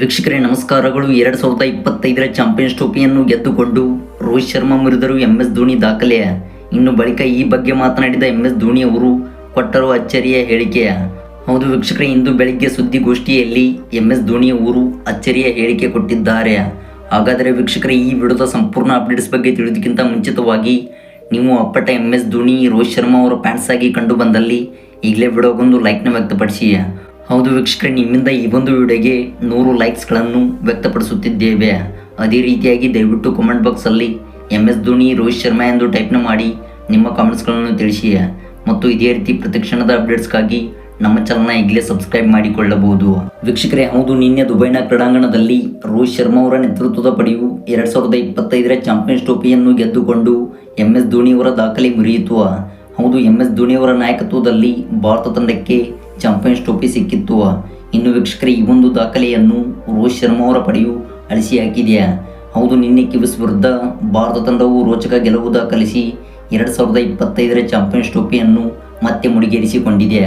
ವೀಕ್ಷಕರೇ, ನಮಸ್ಕಾರಗಳು. ಎರಡು ಸಾವಿರದ ಇಪ್ಪತ್ತೈದರ ಚಾಂಪಿಯನ್ಸ್ ಟ್ರೋಫಿಯನ್ನು ಗೆದ್ದುಕೊಂಡು ರೋಹಿತ್ ಶರ್ಮಾ ಮುರಿದರು ಎಂ ಎಸ್ ಧೋನಿ ದಾಖಲೆಯ ಇನ್ನು ಬಳಿಕ ಈ ಬಗ್ಗೆ ಮಾತನಾಡಿದ ಎಂ ಎಸ್ ಧೋನಿ ಅವರು ಕೊಟ್ಟರು ಅಚ್ಚರಿಯ ಹೇಳಿಕೆಯ ಹೌದು ವೀಕ್ಷಕರೇ, ಇಂದು ಬೆಳಿಗ್ಗೆ ಸುದ್ದಿಗೋಷ್ಠಿಯಲ್ಲಿ ಎಂ ಎಸ್ ಧೋನಿ ಅವರು ಅಚ್ಚರಿಯ ಹೇಳಿಕೆ ಕೊಟ್ಟಿದ್ದಾರೆ. ಹಾಗಾದರೆ ವೀಕ್ಷಕರೇ, ಈ ವಿಡಿಯೋದ ಸಂಪೂರ್ಣ ಅಪ್ಡೇಟ್ಸ್ ಬಗ್ಗೆ ತಿಳಿದುಕ್ಕಿಂತ ಮುಂಚಿತವಾಗಿ ನೀವು ಅಪ್ಪಟ ಎಂ ಎಸ್ ಧೋನಿ, ರೋಹಿತ್ ಶರ್ಮಾ ಅವರ ಫ್ಯಾನ್ಸ್ ಆಗಿ ಕಂಡು ಬಂದಲ್ಲಿ ಈಗಲೇ ವಿಡಿಯೋಗೊಂದು ಲೈಕ್ನ ವ್ಯಕ್ತಪಡಿಸಿ. ಹೌದು ವೀಕ್ಷಕರೇ, ನಿಮ್ಮಿಂದ ಈ ಒಂದು ವಿಡಿಯೋಗೆ ನೂರು ಲೈಕ್ಸ್ಗಳನ್ನು ವ್ಯಕ್ತಪಡಿಸುತ್ತಿದ್ದೇವೆ. ಅದೇ ರೀತಿಯಾಗಿ ದಯವಿಟ್ಟು ಕಮೆಂಟ್ ಬಾಕ್ಸಲ್ಲಿ ಎಂ ಎಸ್ ಧೋನಿ, ರೋಹಿತ್ ಶರ್ಮಾ ಎಂದು ಟೈಪ್ನ ಮಾಡಿ, ನಿಮ್ಮ ಕಾಮೆಂಟ್ಸ್ಗಳನ್ನು ತಿಳಿಸಿ. ಮತ್ತು ಇದೇ ರೀತಿ ಪ್ರತಿಕ್ಷಣದ ಅಪ್ಡೇಟ್ಸ್ಗಾಗಿ ನಮ್ಮ ಚಾನಲ್ನ ಈಗಲೇ ಸಬ್ಸ್ಕ್ರೈಬ್ ಮಾಡಿಕೊಳ್ಳಬಹುದು. ವೀಕ್ಷಕರೇ, ಹೌದು, ನಿನ್ನೆ ದುಬೈನ ಕ್ರೀಡಾಂಗಣದಲ್ಲಿ ರೋಹಿತ್ ಶರ್ಮಾ ಅವರ ನೇತೃತ್ವದ ಪಡೆಯು ಎರಡು ಸಾವಿರದ ಇಪ್ಪತ್ತೈದರ ಚಾಂಪಿಯನ್ಸ್ ಟ್ರೋಫಿಯನ್ನು ಗೆದ್ದುಕೊಂಡು ಎಂ ಎಸ್ ಧೋನಿ ಅವರ ದಾಖಲೆ ಮುರಿಯಿತು. ಹೌದು ಎಂ ಎಸ್ ಧೋನಿ ಅವರ ನಾಯಕತ್ವದಲ್ಲಿ ಭಾರತ ತಂಡಕ್ಕೆ ಚಾಂಪಿಯನ್ಸ್ ಟ್ರೋಫಿ ಸಿಕ್ಕಿತ್ತು. ಇನ್ನು ವೀಕ್ಷಕರೇ, ಈ ಒಂದು ದಾಖಲೆಯನ್ನು ರೋಹಿತ್ ಶರ್ಮಾ ಅವರ ಪಡೆಯು ಅಳಿಸಿ ಹಾಕಿದೆಯಾ? ಹೌದು, ನಿನ್ನೆ ಕಿವಿಸ್ ವಿರುದ್ಧ ಭಾರತ ತಂಡವು ರೋಚಕ ಗೆಲುವು ದಾಖಲಿಸಿ ಎರಡು ಸಾವಿರದ ಇಪ್ಪತ್ತೈದರ ಚಾಂಪಿಯನ್ಸ್ ಟ್ರೋಫಿಯನ್ನು ಮತ್ತೆ ಮುಡಿಗೇರಿಸಿಕೊಂಡಿದೆ.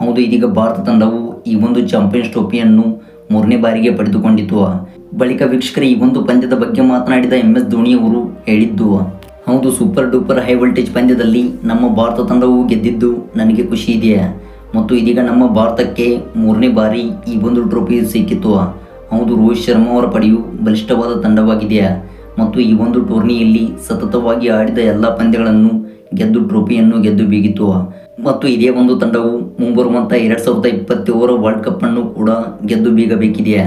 ಹೌದು, ಇದೀಗ ಭಾರತ ತಂಡವು ಈ ಒಂದು ಚಾಂಪಿಯನ್ಸ್ ಟ್ರೋಫಿಯನ್ನು ಮೂರನೇ ಬಾರಿಗೆ ಪಡೆದುಕೊಂಡಿತು ಬಳಿಕ ವೀಕ್ಷಕರೇ, ಈ ಒಂದು ಪಂದ್ಯದ ಬಗ್ಗೆ ಮಾತನಾಡಿದ ಎಂ ಎಸ್ ಧೋನಿ ಅವರು ಹೇಳಿದ್ದು, ಹೌದು, ಸೂಪರ್ ಡೂಪರ್ ಹೈ ವೋಲ್ಟೇಜ್ ಪಂದ್ಯದಲ್ಲಿ ನಮ್ಮ ಭಾರತ ತಂಡವು ಗೆದ್ದಿದ್ದು ನನಗೆ ಖುಷಿ ಇದೆ. ಮತ್ತು ಇದೀಗ ನಮ್ಮ ಭಾರತಕ್ಕೆ ಮೂರನೇ ಬಾರಿ ಈ ಒಂದು ಟ್ರೋಫಿ ಸಿಕ್ಕಿತು ಹೌದು, ರೋಹಿತ್ ಶರ್ಮಾ ಅವರ ಪಡೆಯು ಬಲಿಷ್ಠವಾದ ತಂಡವಾಗಿದೆ ಮತ್ತು ಈ ಒಂದು ಟೂರ್ನಿಯಲ್ಲಿ ಸತತವಾಗಿ ಆಡಿದ ಎಲ್ಲ ಪಂದ್ಯಗಳನ್ನು ಗೆದ್ದು ಟ್ರೋಫಿಯನ್ನು ಗೆದ್ದು ಬೀಗಿತು ಮತ್ತು ಇದೇ ಒಂದು ತಂಡವು ಮುಂಬರುವಂಥ ಎರಡು ಸಾವಿರದ ಇಪ್ಪತ್ತೇಳರ ವರ್ಲ್ಡ್ ಕಪ್ ಅನ್ನು ಕೂಡ ಗೆದ್ದು ಬೀಗಬೇಕಿದೆಯಾ?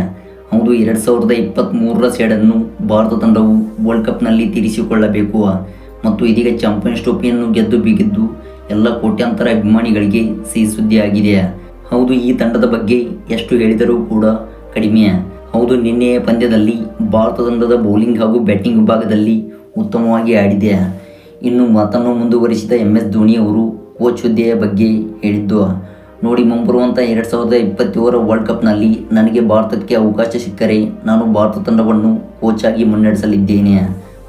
ಹೌದು, ಎರಡು ಸಾವಿರದ ಇಪ್ಪತ್ತ್ಮೂರರ ಸೇಡನ್ನು ಭಾರತ ತಂಡವು ವರ್ಲ್ಡ್ ಕಪ್ನಲ್ಲಿ ತೀರಿಸಿಕೊಳ್ಳಬೇಕು. ಮತ್ತು ಇದೀಗ ಚಾಂಪಿಯನ್ಸ್ ಟ್ರೋಫಿಯನ್ನು ಗೆದ್ದು ಬೀಗಿದ್ದು ಎಲ್ಲ ಕೋಟ್ಯಾಂತರ ಅಭಿಮಾನಿಗಳಿಗೆ ಸಿಹಿ ಸುದ್ದಿಯಾಗಿದೆ ಹೌದು, ಈ ತಂಡದ ಬಗ್ಗೆ ಎಷ್ಟು ಹೇಳಿದರೂ ಕೂಡ ಕಡಿಮೆ. ಹೌದು ನಿನ್ನೆಯ ಪಂದ್ಯದಲ್ಲಿ ಭಾರತ ತಂಡದ ಬೌಲಿಂಗ್ ಹಾಗೂ ಬ್ಯಾಟಿಂಗ್ ವಿಭಾಗದಲ್ಲಿ ಉತ್ತಮವಾಗಿ ಆಡಿದೆ. ಇನ್ನು ಮಾತನ್ನು ಮುಂದುವರಿಸಿದ ಎಂ ಎಸ್ ಧೋನಿ ಅವರು ಕೋಚ್ ಹುದ್ದೆಯ ಬಗ್ಗೆ ಹೇಳಿದ್ದು, ನೋಡಿ ಮುಂಬರುವಂಥ ಎರಡು ಸಾವಿರದ ಇಪ್ಪತ್ತೇಳರ ವರ್ಲ್ಡ್ ಕಪ್ನಲ್ಲಿ ನನಗೆ ಭಾರತಕ್ಕೆ ಅವಕಾಶ ಸಿಕ್ಕರೆ ನಾನು ಭಾರತ ತಂಡವನ್ನು ಕೋಚ್ ಆಗಿ ಮುನ್ನಡೆಸಲಿದ್ದೇನೆ.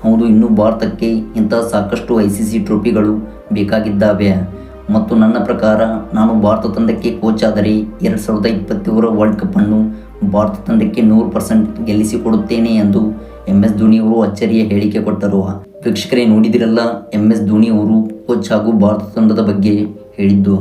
ಹೌದು, ಇನ್ನು ಭಾರತಕ್ಕೆ ಇಂತಹ ಸಾಕಷ್ಟು ಐ ಸಿ ಸಿ ಟ್ರೋಫಿಗಳು ಬೇಕಾಗಿದ್ದಾವೆ. ಮತ್ತು ನನ್ನ ಪ್ರಕಾರ, ನಾನು ಭಾರತ ತಂಡಕ್ಕೆ ಕೋಚ್ ಆದರೆ ಎರಡು ಸಾವಿರದ ಇಪ್ಪತ್ತೇಳರ ವರ್ಲ್ಡ್ ಕಪ್ಪನ್ನು ಭಾರತ ತಂಡಕ್ಕೆ ನೂರು ಪರ್ಸೆಂಟ್ ಗೆಲ್ಲಿಸಿಕೊಡುತ್ತೇನೆ ಎಂದು ಎಂ ಎಸ್ ಧೋನಿ ಅವರು ಅಚ್ಚರಿಯ ಹೇಳಿಕೆ ಕೊಟ್ಟರು. ವೀಕ್ಷಕರೇ, ನೋಡಿದಿರಲ್ಲ, ಎಂ ಎಸ್ ಧೋನಿ ಅವರು ಕೋಚ್ ಹಾಗೂ ಭಾರತ ತಂಡದ ಬಗ್ಗೆ ಹೇಳಿದ್ದು.